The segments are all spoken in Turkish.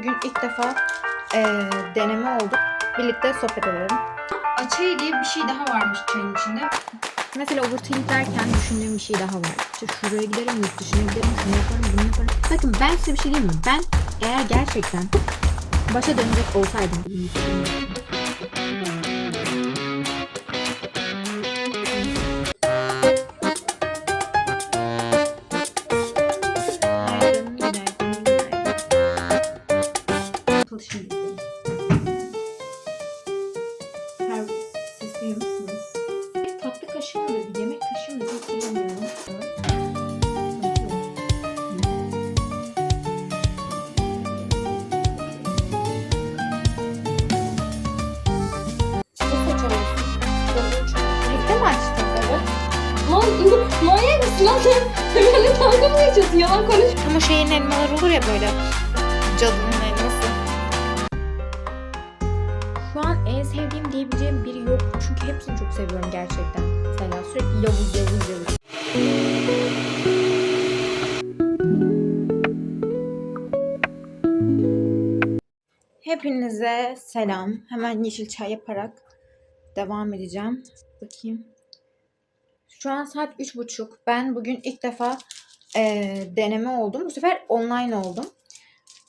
bugün ilk defa eee, deneme oldu. Birlikte sohbet edelim. Açay diye bir şey daha varmış çayın içinde. Mesela overthink derken düşündüğüm bir şey daha var. İşte şuraya giderim, yurt dışına giderim, şunu yaparım, bunu yaparım. Bakın ben size bir şey diyeyim mi? Ben eğer gerçekten başa dönecek olsaydım. Geçiyorsun? Yalan konuş. Ama şeyin elmaları olur ya böyle. Cadının elması. Şu an en sevdiğim diyebileceğim biri yok. Çünkü hepsini çok seviyorum gerçekten. Mesela sürekli Yavuz Yavuz Yavuz. Hepinize selam. Hemen yeşil çay yaparak devam edeceğim. Bakayım. Şu an saat üç buçuk. Ben bugün ilk defa eee, deneme oldum. Bu sefer online oldum.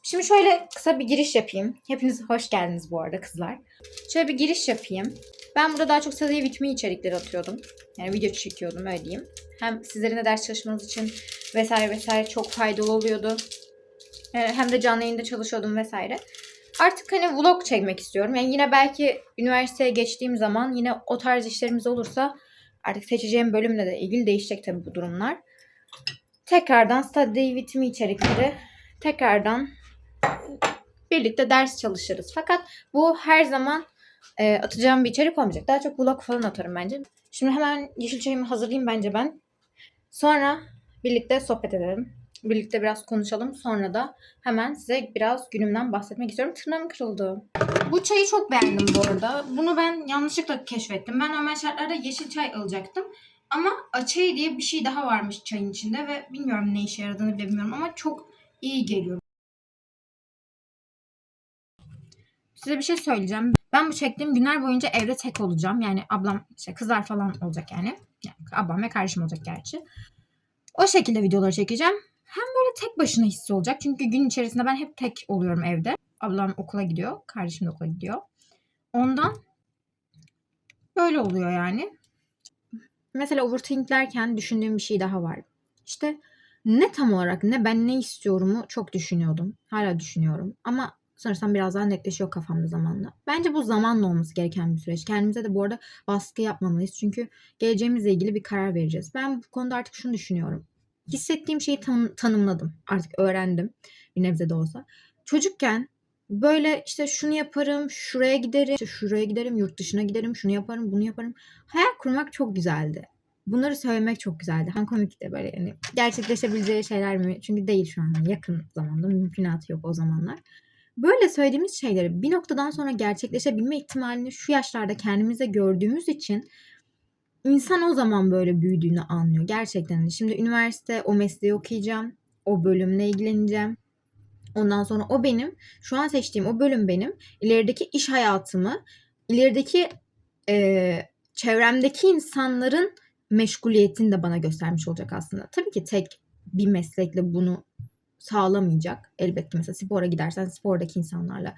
Şimdi şöyle kısa bir giriş yapayım. Hepiniz hoş geldiniz bu arada kızlar. Şöyle bir giriş yapayım. Ben burada daha çok sadece vitmi içerikleri atıyordum. Yani video çekiyordum öyle diyeyim. Hem sizlerin de ders çalışmanız için vesaire vesaire çok faydalı oluyordu. Ee, Hem de canlı yayında çalışıyordum vesaire. Artık hani vlog çekmek istiyorum. Yani yine belki üniversiteye geçtiğim zaman yine o tarz işlerimiz olursa artık seçeceğim bölümle de ilgili değişecek tabii bu durumlar. Tekrardan study with me içerikleri tekrardan birlikte ders çalışırız. Fakat bu her zaman e, atacağım bir içerik olmayacak. Daha çok vlog falan atarım bence. Şimdi hemen yeşil çayımı hazırlayayım bence ben. Sonra birlikte sohbet edelim. Birlikte biraz konuşalım. Sonra da hemen size biraz günümden bahsetmek istiyorum. Tırnağım kırıldı. Bu çayı çok beğendim bu arada. Bunu ben yanlışlıkla keşfettim. Ben normal şartlarda yeşil çay alacaktım. Ama açay diye bir şey daha varmış çayın içinde ve bilmiyorum ne işe yaradığını bile bilmiyorum ama çok iyi geliyor. Size bir şey söyleyeceğim. Ben bu çektiğim günler boyunca evde tek olacağım. Yani ablam, işte kızlar falan olacak yani. yani ablam ve kardeşim olacak gerçi. O şekilde videoları çekeceğim. Hem böyle tek başına hissi olacak. Çünkü gün içerisinde ben hep tek oluyorum evde. Ablam okula gidiyor. Kardeşim de okula gidiyor. Ondan böyle oluyor yani. Mesela overthink derken düşündüğüm bir şey daha var. İşte ne tam olarak ne ben ne istiyorumu çok düşünüyordum. Hala düşünüyorum. Ama sanırsam biraz daha netleşiyor kafamda zamanla. Bence bu zamanla olması gereken bir süreç. Kendimize de bu arada baskı yapmamalıyız. Çünkü geleceğimizle ilgili bir karar vereceğiz. Ben bu konuda artık şunu düşünüyorum. Hissettiğim şeyi tan- tanımladım. Artık öğrendim. Bir nebze de olsa. Çocukken böyle işte şunu yaparım, şuraya giderim, işte şuraya giderim, yurt dışına giderim, şunu yaparım, bunu yaparım. Hayal kurmak çok güzeldi. Bunları söylemek çok güzeldi. Hem komik de böyle yani gerçekleşebileceği şeyler mi? Çünkü değil şu an. Yakın zamanda mümkünatı yok o zamanlar. Böyle söylediğimiz şeyleri bir noktadan sonra gerçekleşebilme ihtimalini şu yaşlarda kendimize gördüğümüz için insan o zaman böyle büyüdüğünü anlıyor gerçekten. Şimdi üniversite o mesleği okuyacağım. O bölümle ilgileneceğim. Ondan sonra o benim, şu an seçtiğim o bölüm benim. İlerideki iş hayatımı, ilerideki eee, çevremdeki insanların meşguliyetini de bana göstermiş olacak aslında. Tabii ki tek bir meslekle bunu sağlamayacak. Elbette mesela spora gidersen spordaki insanlarla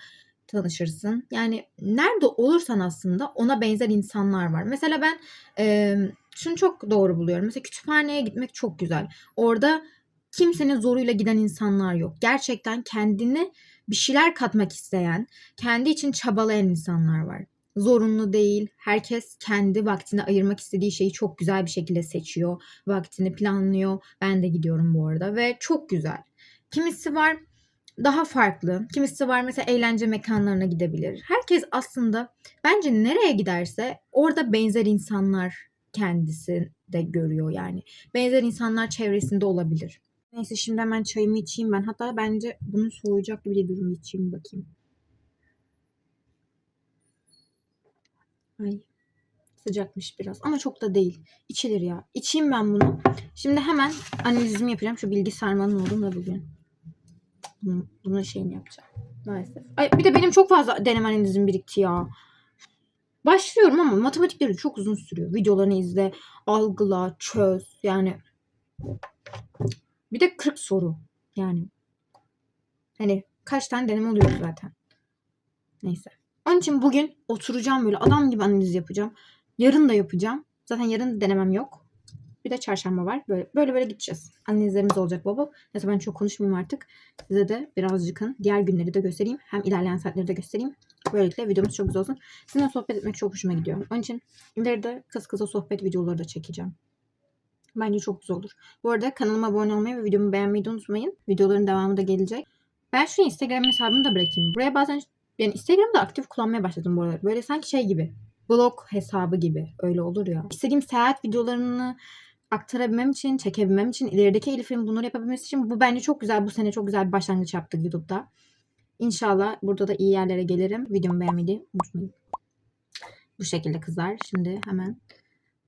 tanışırsın. Yani nerede olursan aslında ona benzer insanlar var. Mesela ben e, şunu çok doğru buluyorum. Mesela kütüphaneye gitmek çok güzel. Orada kimsenin zoruyla giden insanlar yok. Gerçekten kendini bir şeyler katmak isteyen, kendi için çabalayan insanlar var. Zorunlu değil. Herkes kendi vaktini ayırmak istediği şeyi çok güzel bir şekilde seçiyor. Vaktini planlıyor. Ben de gidiyorum bu arada ve çok güzel. Kimisi var daha farklı. Kimisi var mesela eğlence mekanlarına gidebilir. Herkes aslında bence nereye giderse orada benzer insanlar kendisi de görüyor yani. Benzer insanlar çevresinde olabilir. Neyse şimdi hemen çayımı içeyim ben. Hatta bence bunu soğuyacak gibi bir durum içeyim bakayım. Ay sıcakmış biraz ama çok da değil. İçilir ya. İçeyim ben bunu. Şimdi hemen analizimi yapacağım. Şu bilgi sarmalım oldum da bugün. Bunu, bunun şeyini yapacağım. Maalesef. Ay, bir de benim çok fazla deneme analizim birikti ya. Başlıyorum ama matematikleri çok uzun sürüyor. Videolarını izle, algıla, çöz. Yani bir de 40 soru. Yani hani kaç tane deneme oluyor zaten. Neyse. Onun için bugün oturacağım böyle adam gibi analiz yapacağım. Yarın da yapacağım. Zaten yarın denemem yok. Bir de çarşamba var. Böyle böyle, böyle gideceğiz. Analizlerimiz olacak baba. Neyse ben çok konuşmayayım artık. Size de birazcıkın diğer günleri de göstereyim. Hem ilerleyen saatleri de göstereyim. Böylelikle videomuz çok güzel olsun. Sizinle sohbet etmek çok hoşuma gidiyor. Onun için ileride kız kıza sohbet videoları da çekeceğim. Bence çok güzel olur. Bu arada kanalıma abone olmayı ve videomu beğenmeyi de unutmayın. Videoların devamı da gelecek. Ben şu Instagram hesabımı da bırakayım. Buraya bazen yani Instagram'da aktif kullanmaya başladım bu aralar. Böyle sanki şey gibi. Blog hesabı gibi. Öyle olur ya. İstediğim seyahat videolarını aktarabilmem için, çekebilmem için, ilerideki Elif'in bunları yapabilmesi için bu bence çok güzel. Bu sene çok güzel bir başlangıç yaptık YouTube'da. İnşallah burada da iyi yerlere gelirim. Videomu beğenmeyi unutmayın. Bu şekilde kızlar. Şimdi hemen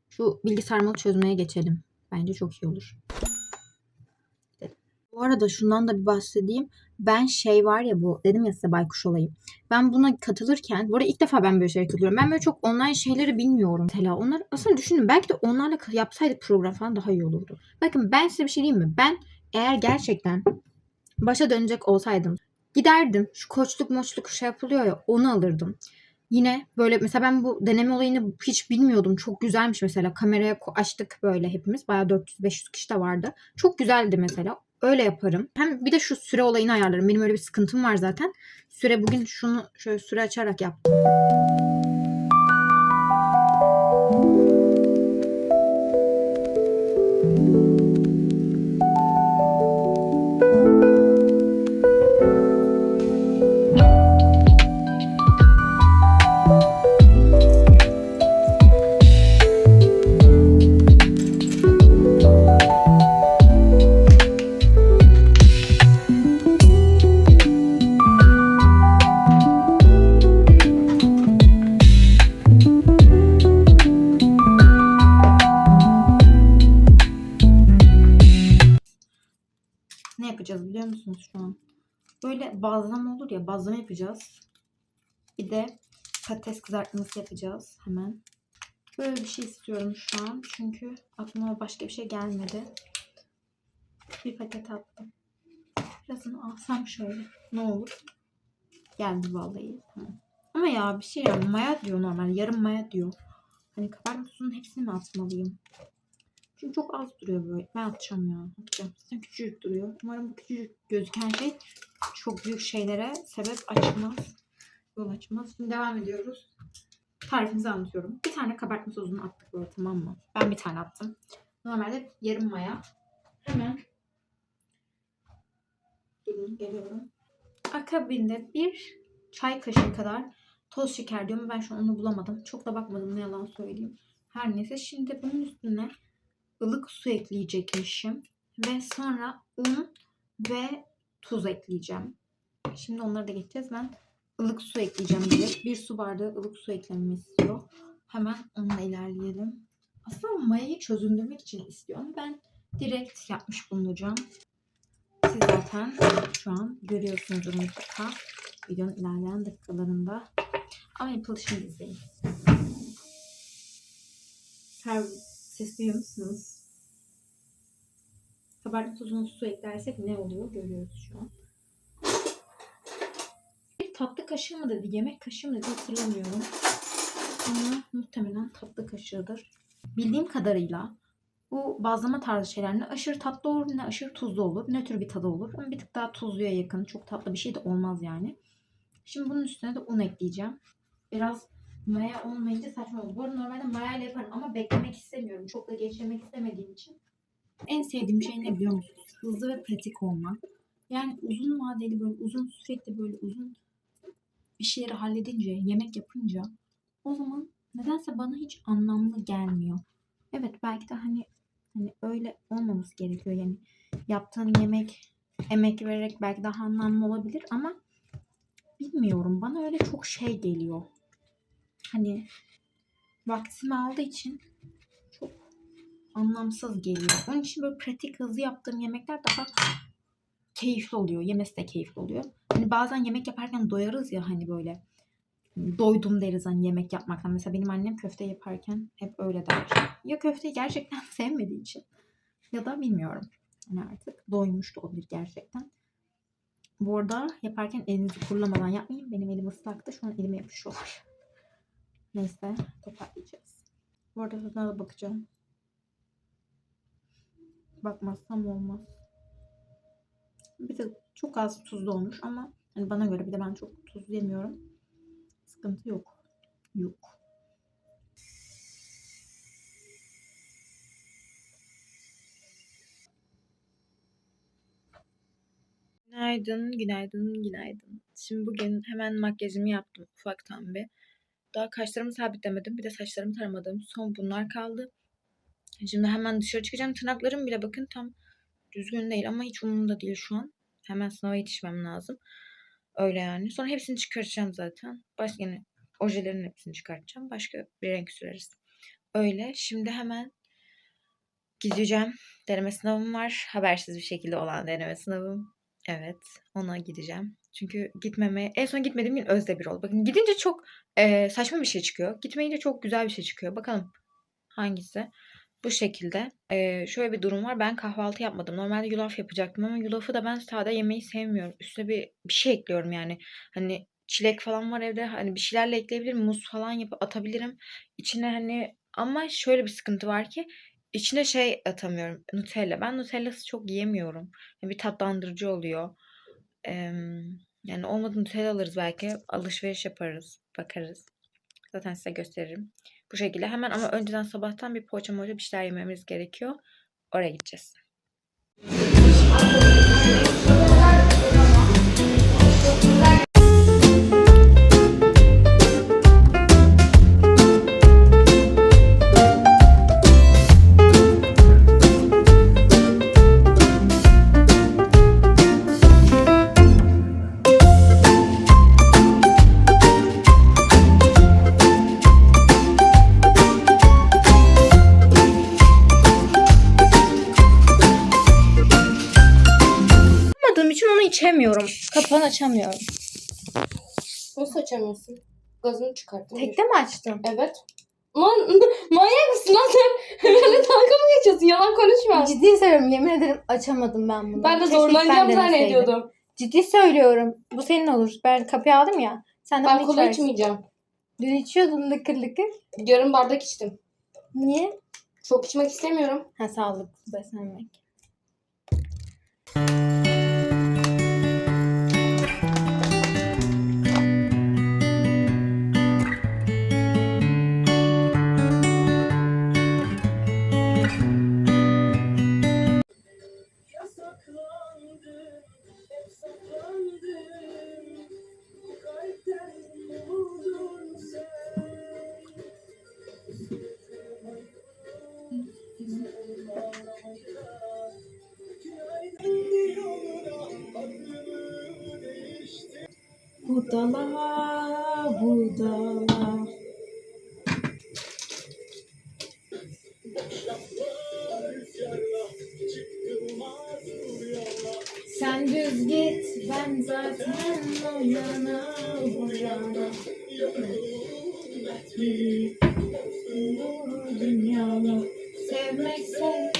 şu bilgi sarmalı çözmeye geçelim. Bence çok iyi olur. Bu arada şundan da bir bahsedeyim. Ben şey var ya bu dedim ya size baykuş olayım. Ben buna katılırken bu arada ilk defa ben böyle şeylere katılıyorum. Ben böyle çok online şeyleri bilmiyorum. Mesela onlar aslında düşünün belki de onlarla yapsaydık program falan daha iyi olurdu. Bakın ben size bir şey diyeyim mi? Ben eğer gerçekten başa dönecek olsaydım giderdim. Şu koçluk moçluk şey yapılıyor ya onu alırdım. Yine böyle mesela ben bu deneme olayını hiç bilmiyordum. Çok güzelmiş mesela. Kameraya açtık böyle hepimiz. Bayağı 400-500 kişi de vardı. Çok güzeldi mesela. Öyle yaparım. Hem bir de şu süre olayını ayarlarım. Benim öyle bir sıkıntım var zaten. Süre bugün şunu şöyle süre açarak yaptım. Ne yapacağız biliyor musunuz şu an? Böyle bazlama olur ya bazlama yapacağız. Bir de patates kızartması yapacağız hemen. Böyle bir şey istiyorum şu an. Çünkü aklıma başka bir şey gelmedi. Bir paket attım. Birazını alsam şöyle. Ne olur? Geldi vallahi. Tamam. Ama ya bir şey ya maya diyor normal. Yarım maya diyor. Hani kabartma hepsini mi atmalıyım? Çünkü çok az duruyor böyle. Ben atacağım ya. Atacağım. Zaten küçücük duruyor. Umarım bu küçücük gözüken şey çok büyük şeylere sebep açmaz. Yol açmaz. Şimdi devam ediyoruz. Tarifimizi anlatıyorum. Bir tane kabartma tozunu attık böyle tamam mı? Ben bir tane attım. Normalde yarım maya. Hemen durun geliyorum. Akabinde bir çay kaşığı kadar toz şeker diyorum. Ben şu an onu bulamadım. Çok da bakmadım ne yalan söyleyeyim. Her neyse şimdi bunun üstüne ılık su ekleyecekmişim. Ve sonra un ve tuz ekleyeceğim. Şimdi onları da geçeceğiz. Ben ılık su ekleyeceğim direkt. Bir su bardağı ılık su eklememi istiyor. Hemen onunla ilerleyelim. Aslında mayayı çözündürmek için istiyorum. Ben direkt yapmış bulunacağım. Siz zaten şu an görüyorsunuzdur mutlaka videonun ilerleyen dakikalarında. Ama yapılışını izleyin. Her ses duyuyor musunuz? Kabartma tozunu su eklersek ne oluyor görüyoruz şu an. Bir tatlı kaşığı mı dedi, yemek kaşığı mı dedi hatırlamıyorum. Ama muhtemelen tatlı kaşığıdır. Bildiğim kadarıyla bu bazlama tarzı şeyler ne aşırı tatlı olur ne aşırı tuzlu olur. Nötr bir tadı olur. Ama bir tık daha tuzluya yakın. Çok tatlı bir şey de olmaz yani. Şimdi bunun üstüne de un ekleyeceğim. Biraz maya olmayınca saçma olur. Bu arada normalde maya ile yaparım ama beklemek istemiyorum. Çok da geçirmek istemediğim için. En sevdiğim şey ne biliyor musunuz? Hızlı ve pratik olmak. Yani uzun vadeli böyle uzun sürekli böyle uzun bir şeyleri halledince, yemek yapınca o zaman nedense bana hiç anlamlı gelmiyor. Evet belki de hani hani öyle olmamız gerekiyor. Yani yaptığın yemek emek vererek belki daha anlamlı olabilir ama bilmiyorum bana öyle çok şey geliyor. Hani vaktimi aldığı için çok anlamsız geliyor. Onun için böyle pratik hızlı yaptığım yemekler daha keyifli oluyor. Yemesi de keyifli oluyor. Hani bazen yemek yaparken doyarız ya hani böyle. Doydum deriz hani yemek yapmaktan. Mesela benim annem köfte yaparken hep öyle der. Ya köfteyi gerçekten sevmediği için ya da bilmiyorum. Hani artık doymuş da olabilir gerçekten. Bu arada yaparken elinizi kurulamadan yapmayın. Benim elim ıslaktı. Şu an elime yapışıyor. Neyse toparlayacağız. Bu arada tadına da bakacağım. Bakmazsam olmaz. Bir de çok az tuzlu olmuş ama hani bana göre bir de ben çok tuzlu yemiyorum. Sıkıntı yok. Yok. Günaydın, günaydın, günaydın. Şimdi bugün hemen makyajımı yaptım ufaktan bir. Daha kaşlarımı sabitlemedim. Bir de saçlarımı taramadım. Son bunlar kaldı. Şimdi hemen dışarı çıkacağım. Tırnaklarım bile bakın tam düzgün değil ama hiç umurumda değil şu an. Hemen sınava yetişmem lazım. Öyle yani. Sonra hepsini çıkartacağım zaten. Başka yine ojelerin hepsini çıkartacağım. Başka bir renk süreriz. Öyle. Şimdi hemen gideceğim. Deneme sınavım var. Habersiz bir şekilde olan deneme sınavım. Evet. Ona gideceğim. Çünkü gitmeme... En son gitmediğim gün özde bir oldu. Bakın gidince çok eee, saçma bir şey çıkıyor. Gitmeyince çok güzel bir şey çıkıyor. Bakalım hangisi? Bu şekilde. Eee, şöyle bir durum var. Ben kahvaltı yapmadım. Normalde yulaf yapacaktım ama yulafı da ben sade yemeyi sevmiyorum. Üstüne bir, bir şey ekliyorum yani. Hani çilek falan var evde. Hani bir şeylerle ekleyebilirim. Muz falan yapıp atabilirim. İçine hani ama şöyle bir sıkıntı var ki içine şey atamıyorum. Nutella. Ben Nutella'sı çok yiyemiyorum. Yani bir tatlandırıcı oluyor. Yani olmadı Nutella alırız belki. Alışveriş yaparız. Bakarız. Zaten size gösteririm. Bu şekilde hemen ama önceden sabahtan bir poğaça moğaça bir şeyler yememiz gerekiyor. Oraya gideceğiz. İçemiyorum. Kapağını açamıyorum. Nasıl açamıyorsun? Gazını çıkarttım. Tekte mi açtım? Evet. Lan manyak mısın lan sen? Benimle dalga mı geçiyorsun? Yalan konuşma. Ciddi söylüyorum. Yemin ederim açamadım ben bunu. Ben de Keşke zorlanacağım ben zannediyordum. Ciddi söylüyorum. Bu senin olur. Ben kapıyı aldım ya. Sen de Ben kola içersin. içmeyeceğim. Dün içiyordun lıkır lıkır. Yarım bardak içtim. Niye? Çok içmek istemiyorum. Ha sağlıklı beslenmek. Sen düz git, ben zaten o yana, bu yana. Bu dünyada sevmekse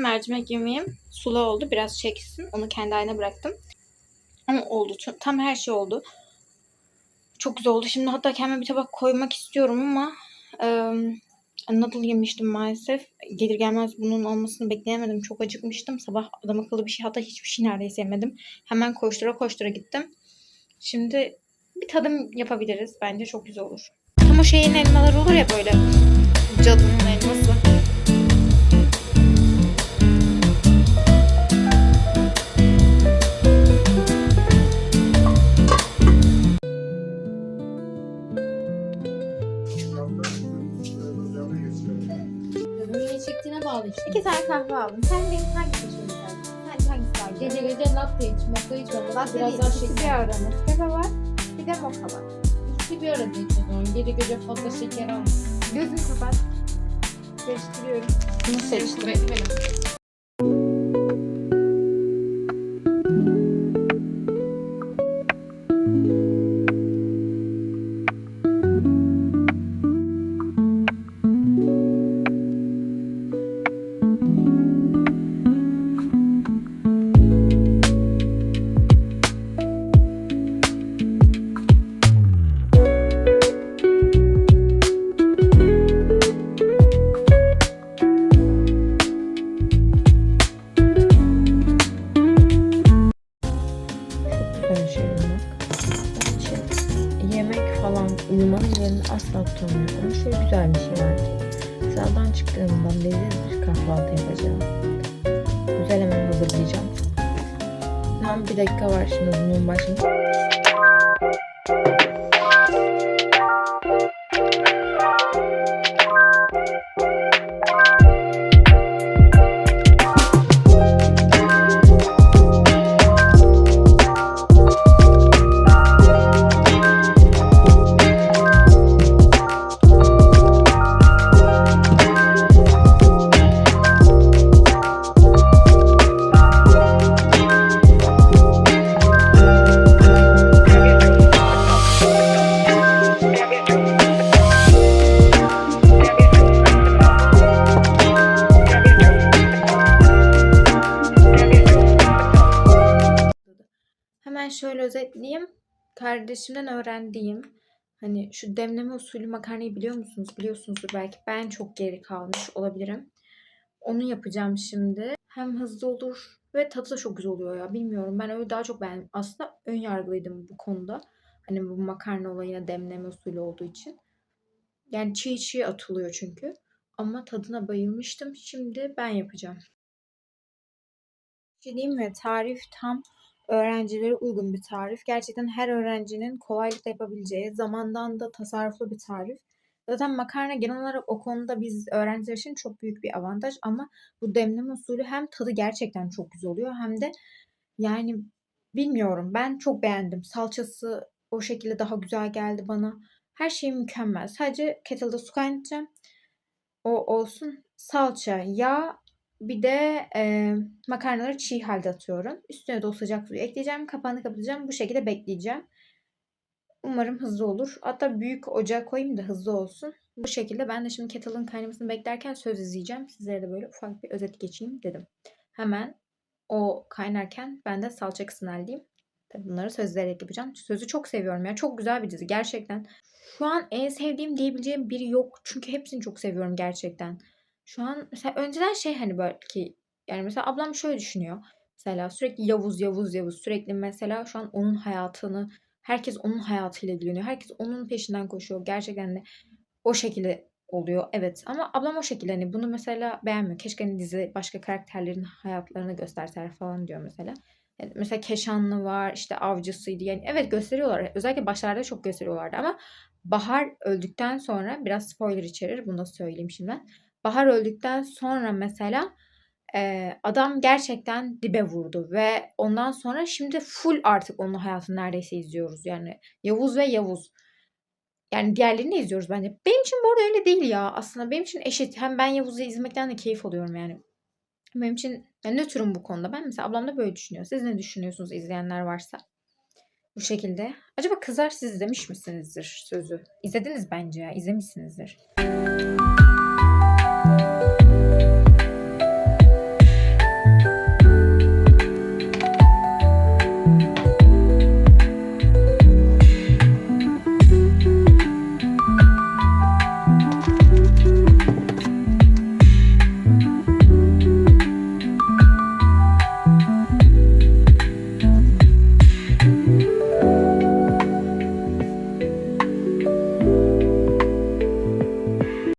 mercimek yemeğim sulu oldu. Biraz çeksin. Onu kendi haline bıraktım. Ama oldu. Tam her şey oldu. Çok güzel oldu. Şimdi hatta kendime bir tabak koymak istiyorum ama eee noodle yemiştim maalesef. Gelir gelmez bunun olmasını bekleyemedim. Çok acıkmıştım. Sabah adam akıllı bir şey hatta hiçbir şey neredeyse yemedim. Hemen koştura koştura gittim. Şimdi bir tadım yapabiliriz. Bence çok güzel olur. Tam o şeyin elmaları olur ya böyle. Cadının elması. İç. Latte Biraz daha ikisi bir şeker. arada. Nescafe var. Bir de mocha var. İkisi bir arada iç o zaman. Gece gece fazla şeker alma. Gözünü kapat. Seçtiriyorum. Bunu seçtim. Bekle. Tam bir dakika var şimdi bunun başında. Kardeşimden öğrendiğim hani şu demleme usulü makarnayı biliyor musunuz? Biliyorsunuzdur belki. Ben çok geri kalmış olabilirim. Onu yapacağım şimdi. Hem hızlı olur ve tadı da çok güzel oluyor ya. Bilmiyorum. Ben öyle daha çok beğendim. Aslında ön yargılıydım bu konuda. Hani bu makarna olayına demleme usulü olduğu için. Yani çiğ çiğ atılıyor çünkü. Ama tadına bayılmıştım. Şimdi ben yapacağım. Bir şey diyeyim? Tarif tam öğrencilere uygun bir tarif. Gerçekten her öğrencinin kolaylıkla yapabileceği, zamandan da tasarruflu bir tarif. Zaten makarna genel olarak o konuda biz öğrenciler için çok büyük bir avantaj ama bu demleme usulü hem tadı gerçekten çok güzel oluyor hem de yani bilmiyorum ben çok beğendim. Salçası o şekilde daha güzel geldi bana. Her şey mükemmel. Sadece kettle'da su kaynatacağım. O olsun. Salça, yağ, bir de e, makarnaları çiğ halde atıyorum. Üstüne de o sıcak suyu ekleyeceğim. Kapağını kapatacağım. Bu şekilde bekleyeceğim. Umarım hızlı olur. Hatta büyük ocağa koyayım da hızlı olsun. Bu şekilde ben de şimdi kettle'ın kaynamasını beklerken söz izleyeceğim. Sizlere de böyle ufak bir özet geçeyim dedim. Hemen o kaynarken ben de salça kısmını halledeyim. Tabii bunları sözlerek yapacağım. Sözü çok seviyorum ya. Çok güzel bir dizi gerçekten. Şu an en sevdiğim diyebileceğim biri yok. Çünkü hepsini çok seviyorum gerçekten. Şu an mesela önceden şey hani belki yani mesela ablam şöyle düşünüyor. Mesela sürekli Yavuz Yavuz Yavuz sürekli mesela şu an onun hayatını herkes onun hayatıyla ilgileniyor. Herkes onun peşinden koşuyor. Gerçekten de o şekilde oluyor. Evet ama ablam o şekilde hani bunu mesela beğenmiyor. Keşke hani dizi başka karakterlerin hayatlarını gösterseler falan diyor mesela. Yani mesela Keşanlı var işte avcısıydı yani evet gösteriyorlar. Özellikle başlarda çok gösteriyorlardı ama Bahar öldükten sonra biraz spoiler içerir bunu da söyleyeyim şimdiden. Bahar öldükten sonra mesela e, adam gerçekten dibe vurdu ve ondan sonra şimdi full artık onun hayatını neredeyse izliyoruz. Yani Yavuz ve Yavuz. Yani diğerlerini izliyoruz bence. Benim için bu arada öyle değil ya. Aslında benim için eşit. Hem ben Yavuz'u izlemekten de keyif alıyorum yani. Benim için yani nötrüm bu konuda. Ben mesela ablam da böyle düşünüyor. Siz ne düşünüyorsunuz izleyenler varsa? Bu şekilde. Acaba kızlar siz izlemiş misinizdir sözü? İzlediniz bence ya. izlemişsinizdir.